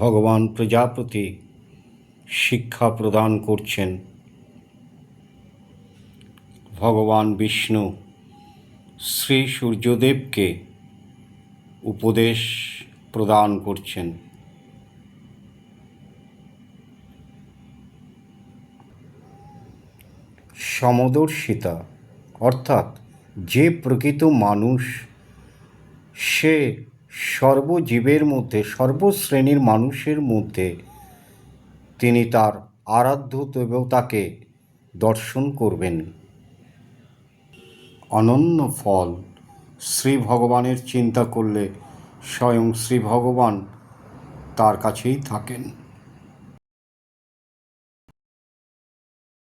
ভগবান প্রজাপতি শিক্ষা প্রদান করছেন। ভগবান বিষ্ণু শ্রী সূর্যদেবকে উপদেশ প্রদান করছেন। সমদর্শিতা অর্থাৎ যে প্রকৃত মানুষ সে সর্বজীবের মধ্যে, সর্বশ্রেণীর মানুষের মধ্যে তিনি তার আরাধ্য দেবতাকে দর্শন করবেন। অনন্য ফল শ্রী ভগবানের চিন্তা করলে স্বয়ং শ্রী ভগবান তার কাছেই থাকেন।